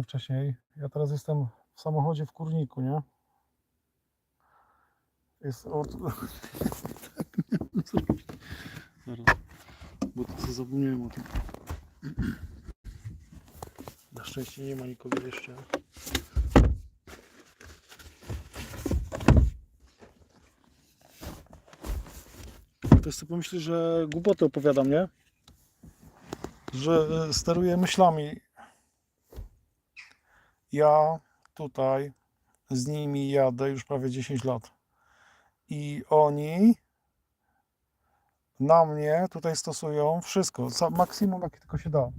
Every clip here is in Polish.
dokładnie wcześniej. Ja teraz jestem w samochodzie w kurniku, nie? Jest od... tak miałem zrobić. Zaraz. Bo to zapomniałem o tym. Na szczęście nie ma nikogo jeszcze. Ktoś sobie pomyśli, że głupoty opowiadam, nie? Że e, steruję myślami. Ja tutaj z nimi jadę już prawie 10 lat. I oni na mnie tutaj stosują wszystko, maksimum jakie tylko się da.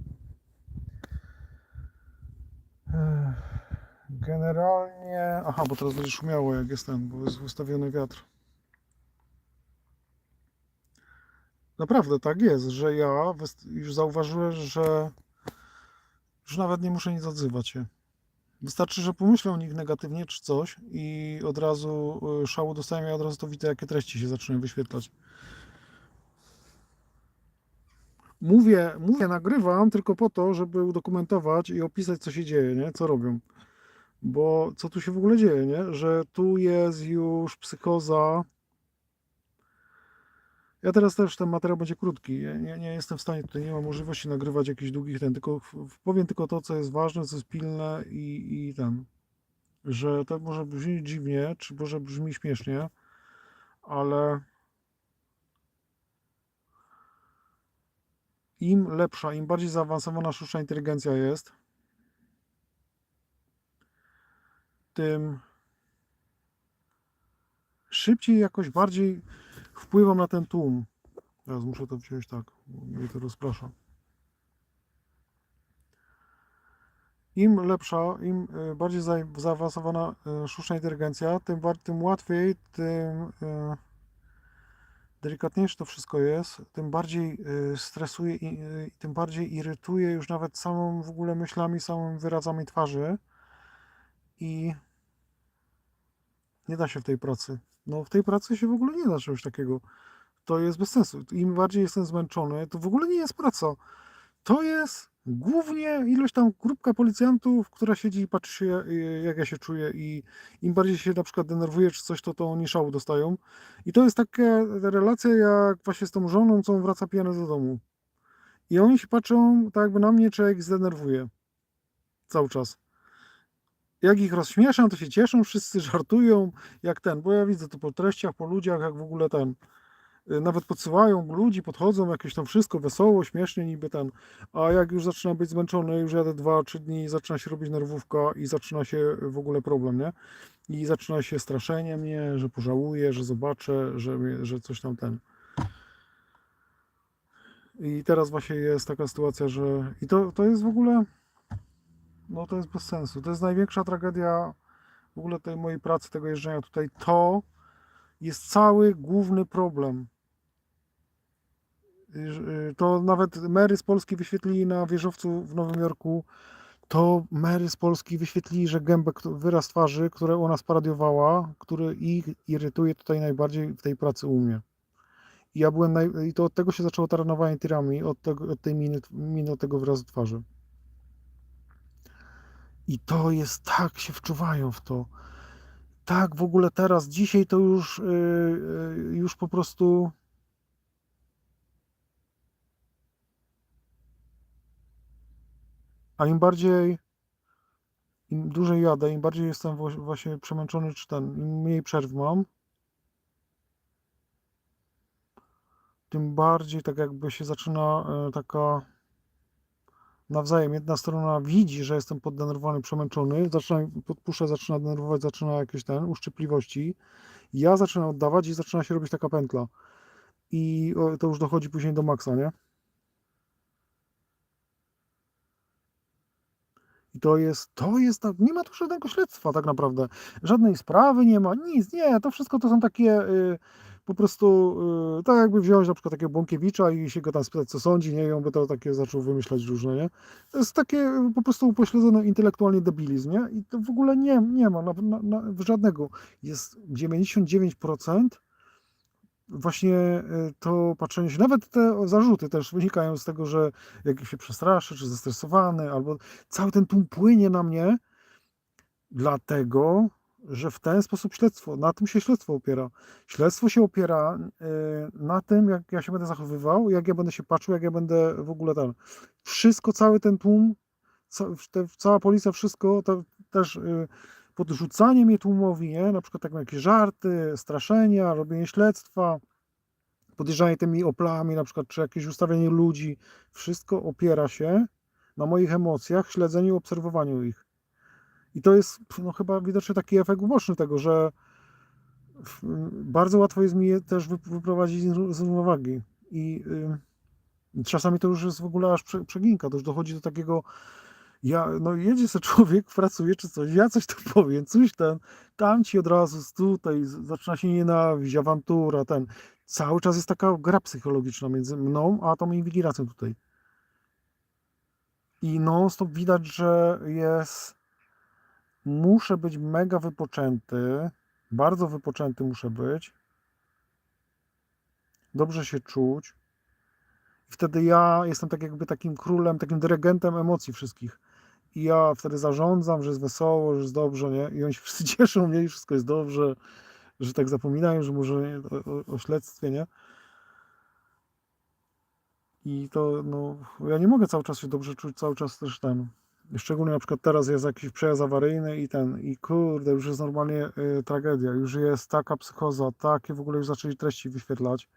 Generalnie. Aha, bo teraz będzie szumiało, jak jest ten, bo jest ustawiony wiatr. Naprawdę tak jest, że ja już zauważyłem, że już nawet nie muszę nic odzywać się. Wystarczy, że pomyślę o nich negatywnie czy coś i od razu y, szału dostaję, ja od razu to widzę, jakie treści się zaczynają wyświetlać. Mówię, mówię, nagrywam tylko po to, żeby udokumentować i opisać, co się dzieje, nie? Co robią. Bo co tu się w ogóle dzieje, nie? Że tu jest już psychoza. Ja teraz też ten materiał będzie krótki. Ja nie, nie jestem w stanie, tutaj nie mam możliwości nagrywać jakichś długich ten, tylko powiem tylko to, co jest ważne, co jest pilne i, i ten. Że to może brzmi dziwnie, czy może brzmi śmiesznie, ale im lepsza, im bardziej zaawansowana sztuczna inteligencja jest, tym szybciej jakoś bardziej wpływam na ten tłum. Teraz muszę to wziąć tak, bo mnie to rozprasza. Im lepsza, im y, bardziej za- zaawansowana y, sztuczna inteligencja, tym, tym łatwiej, tym y, delikatniejsze to wszystko jest, tym bardziej stresuje i tym bardziej irytuje już nawet samą w ogóle myślami, samym wyrazami twarzy i nie da się w tej pracy. No w tej pracy się w ogóle nie da czegoś takiego. To jest bez sensu. Im bardziej jestem zmęczony, to w ogóle nie jest praca. To jest głównie ilość tam grupka policjantów, która siedzi i patrzy się, y, jak ja się czuję i im bardziej się na przykład denerwuję czy coś, to to oni szału dostają. I to jest taka relacja jak właśnie z tą żoną, co on wraca pijany do domu. I oni się patrzą tak jakby na mnie, czy ja ich zdenerwuję. Cały czas. Jak ich rozśmieszam, to się cieszą, wszyscy żartują, jak ten, bo ja widzę to po treściach, po ludziach, jak w ogóle ten, y, nawet podsyłają ludzi, podchodzą, jakieś tam wszystko wesoło, śmiesznie niby ten, a jak już zaczyna być zmęczony, już jadę 2-3 dni, zaczyna się robić nerwówka i zaczyna się w ogóle problem, nie? I zaczyna się straszenie mnie, że pożałuję, że zobaczę, że, że coś tam ten. I teraz właśnie jest taka sytuacja, że i to, to jest w ogóle, no to jest bez sensu. To jest największa tragedia w ogóle tej mojej pracy, tego jeżdżenia tutaj. To jest cały główny problem. Y, To nawet mery z Polski wyświetlili na wieżowcu w Nowym Jorku. To mery z Polski wyświetlili, że gębę, któ- wyraz twarzy, które ona sparodiowała, który ich irytuje tutaj najbardziej w tej pracy u mnie. I ja byłem naj... I to od tego się zaczęło taranowanie tirami, od, tego, od tej miny, miny, od tego wyrazu twarzy. I to jest tak, się wczuwają w to. Tak, w ogóle teraz, dzisiaj to już, yy, już po prostu. A im bardziej, im dłużej jadę, im bardziej jestem właśnie przemęczony, czy ten, im mniej przerw mam, tym bardziej tak jakby się zaczyna e, taka nawzajem. Jedna strona widzi, że jestem poddenerwowany, przemęczony, zaczyna podpuszcza, zaczyna denerwować, zaczyna jakieś ten uszczypliwości. Ja zaczynam oddawać i zaczyna się robić taka pętla. I to już dochodzi później do maksa, nie? I to jest, to jest, tak- nie ma tu żadnego śledztwa tak naprawdę. Żadnej sprawy nie ma, nic, nie, to wszystko to są takie y, po prostu, y, tak jakby wziąć na przykład takiego Bąkiewicza i się go tam spytać, co sądzi, nie, i on by to takie zaczął wymyślać różne, nie. To jest takie po prostu upośledzony intelektualnie debilizm, nie, i to w ogóle nie, nie ma na, na, na, żadnego. Jest 99% właśnie y, to patrzenie się, nawet te zarzuty też wynikają z tego, że jak się przestraszy, czy zestresowany, albo cały ten tłum płynie na mnie, dlatego, że w ten sposób śledztwo, na tym się śledztwo opiera. Śledztwo się opiera y, na tym, jak ja się będę zachowywał, jak ja będę się patrzył, jak ja będę w ogóle tam. Wszystko, cały ten tłum, cała policja, wszystko to też y, podrzucanie mnie tłumowi, nie? na przykład tak jakieś żarty, straszenia, robienie śledztwa, podjeżdżanie tymi oplami, na przykład, czy jakieś ustawianie ludzi, wszystko opiera się na moich emocjach, śledzeniu, obserwowaniu ich. I to jest no, chyba widocznie taki efekt uboczny tego, że bardzo łatwo jest mi też wy- wyprowadzić z równowagi. I y, czasami to już jest w ogóle aż prze, przeginka, to już dochodzi do takiego, ja, no jedzie sobie człowiek, pracuje czy coś, ja coś tu powiem, coś ten, tam ci od razu tutaj, zaczyna się nienawiść, awantura, ten. Cały czas jest taka gra psychologiczna między mną a tą inwigilacją tutaj. I non stop widać, że jest, muszę być mega wypoczęty, bardzo wypoczęty muszę być, dobrze się czuć. Wtedy ja jestem tak jakby takim królem, takim dyrygentem emocji wszystkich. I ja wtedy zarządzam, że jest wesoło, że jest dobrze, nie? I oni się wszyscy cieszą, nie? I wszystko jest dobrze, że tak zapominają, że może nie, o, o śledztwie, nie? I to, no, ja nie mogę cały czas się dobrze czuć, cały czas też ten. Szczególnie na przykład teraz jest jakiś przejazd awaryjny i ten, i kurde, już jest normalnie y, tragedia, już jest taka psychoza, takie w ogóle już zaczęli treści wyświetlać.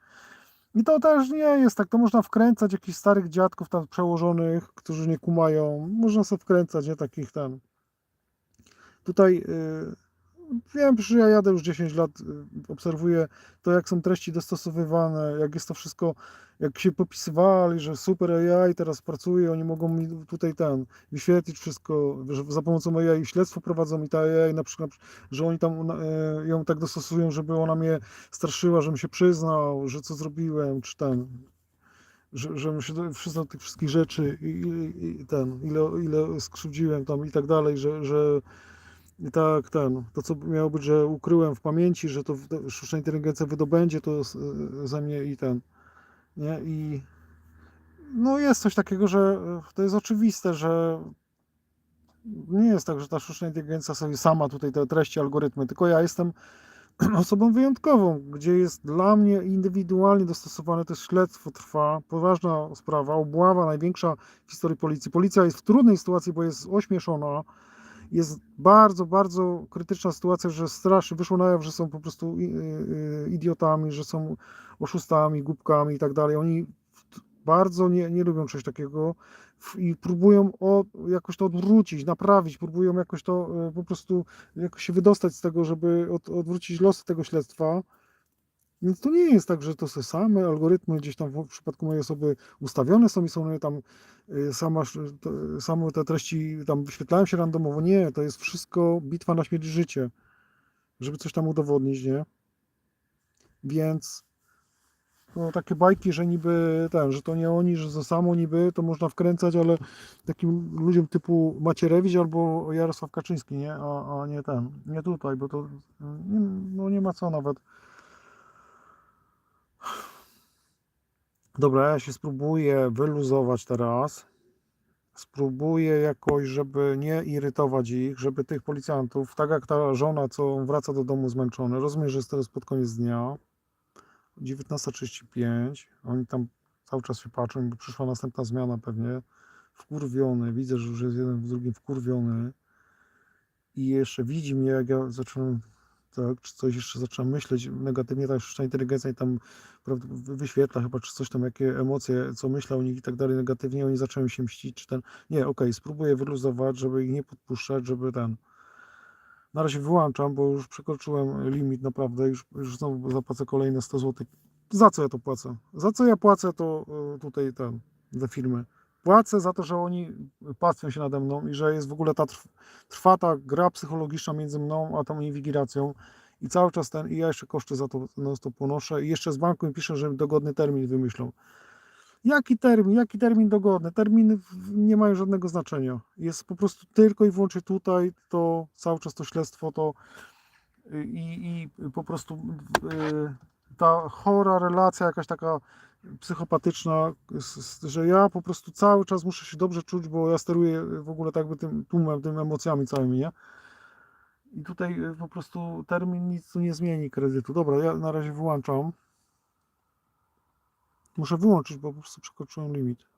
I to też nie jest tak, to można wkręcać jakichś starych dziadków tam przełożonych, którzy nie kumają, można sobie wkręcać, nie takich tam. Tutaj y, wiem, że ja jadę już 10 lat, y, obserwuję to, jak są treści dostosowywane, jak jest to wszystko, jak się popisywali, że super AI teraz pracuje, oni mogą mi tutaj ten wyświetlić wszystko, że za pomocą AI śledztwo prowadzą i ta AI na przykład, że oni tam y, ją tak dostosują, żeby ona mnie straszyła, żebym się przyznał, że co zrobiłem, czy ten, że, żebym się przyznał tych wszystkich rzeczy i, i ten, ile, ile skrzywdziłem tam i tak dalej, że, że i tak ten, to co miało być, że ukryłem w pamięci, że to sztuczna inteligencja wydobędzie to z- ze mnie i ten, nie, i no jest coś takiego, że e, to jest oczywiste, że nie jest tak, że ta sztuczna inteligencja sobie sama tutaj te treści, algorytmy, tylko ja jestem osobą wyjątkową, gdzie jest dla mnie indywidualnie dostosowane, to śledztwo trwa, poważna sprawa, obława największa w historii policji. Policja jest w trudnej sytuacji, bo jest ośmieszona, jest bardzo, bardzo krytyczna sytuacja, że straszy, wyszło na jaw, że są po prostu i- i- idiotami, że są oszustami, głupkami i tak dalej. Oni bardzo nie, nie lubią czegoś takiego i próbują o, jakoś to odwrócić, naprawić, próbują jakoś to e, po prostu jakoś się wydostać z tego, żeby od, odwrócić losy tego śledztwa. Więc to nie jest tak, że to są same algorytmy gdzieś tam w przypadku mojej osoby ustawione są i są tam y, sama, same te treści tam wyświetlają się randomowo. Nie, to jest wszystko bitwa na śmierć życie, żeby coś tam udowodnić, nie? Więc no, takie bajki, że niby ten, że to nie oni, że to samo niby, to można wkręcać, ale takim ludziom typu Macierewicz albo Jarosław Kaczyński, nie? A, a nie ten, nie tutaj, bo to nie, no nie ma co nawet. Dobra, ja się spróbuję wyluzować teraz. Spróbuję jakoś, żeby nie irytować ich, żeby tych policjantów, tak jak ta żona, co wraca do domu zmęczony, rozumiem, że jest teraz pod koniec dnia, 19.35, oni tam cały czas się patrzą, przyszła następna zmiana pewnie, wkurwiony, widzę, że już jest jeden w drugim wkurwiony. I jeszcze widzi mnie, jak ja zaczynam tak, czy coś jeszcze zaczynam myśleć negatywnie, ta sztuczna inteligencja i tam prawda, wy- wyświetla chyba, czy coś tam, jakie emocje, co myślę o nich i tak dalej negatywnie, oni zaczęły się mścić, czy ten, nie, okej, spróbuję wyluzować, żeby ich nie podpuszczać, żeby ten, na razie wyłączam, bo już przekroczyłem limit naprawdę, już, już znowu zapłacę kolejne 100 zł. Za co ja to płacę? Za co ja płacę to y, tutaj ten, za firmy? Płacę za to, że oni pastwią się nade mną i że jest w ogóle ta trw, trwa ta gra psychologiczna między mną a tą inwigilacją i cały czas ten, i ja jeszcze koszty za to non stop ponoszę i jeszcze z banku mi piszę, że dogodny termin wymyślą. Jaki termin? Jaki termin dogodny? Terminy nie mają żadnego znaczenia. Jest po prostu tylko i wyłącznie tutaj, to cały czas to śledztwo, to y, i, i po prostu y, ta chora relacja, jakaś taka psychopatyczna, że ja po prostu cały czas muszę się dobrze czuć, bo ja steruję w ogóle tak jakby tym tłumem, tymi emocjami całymi, nie? I tutaj y, po prostu termin nic tu nie zmieni kredytu. Dobra, ja na razie wyłączam. Muszę wyłączyć, bo po prostu przekroczyłem limit.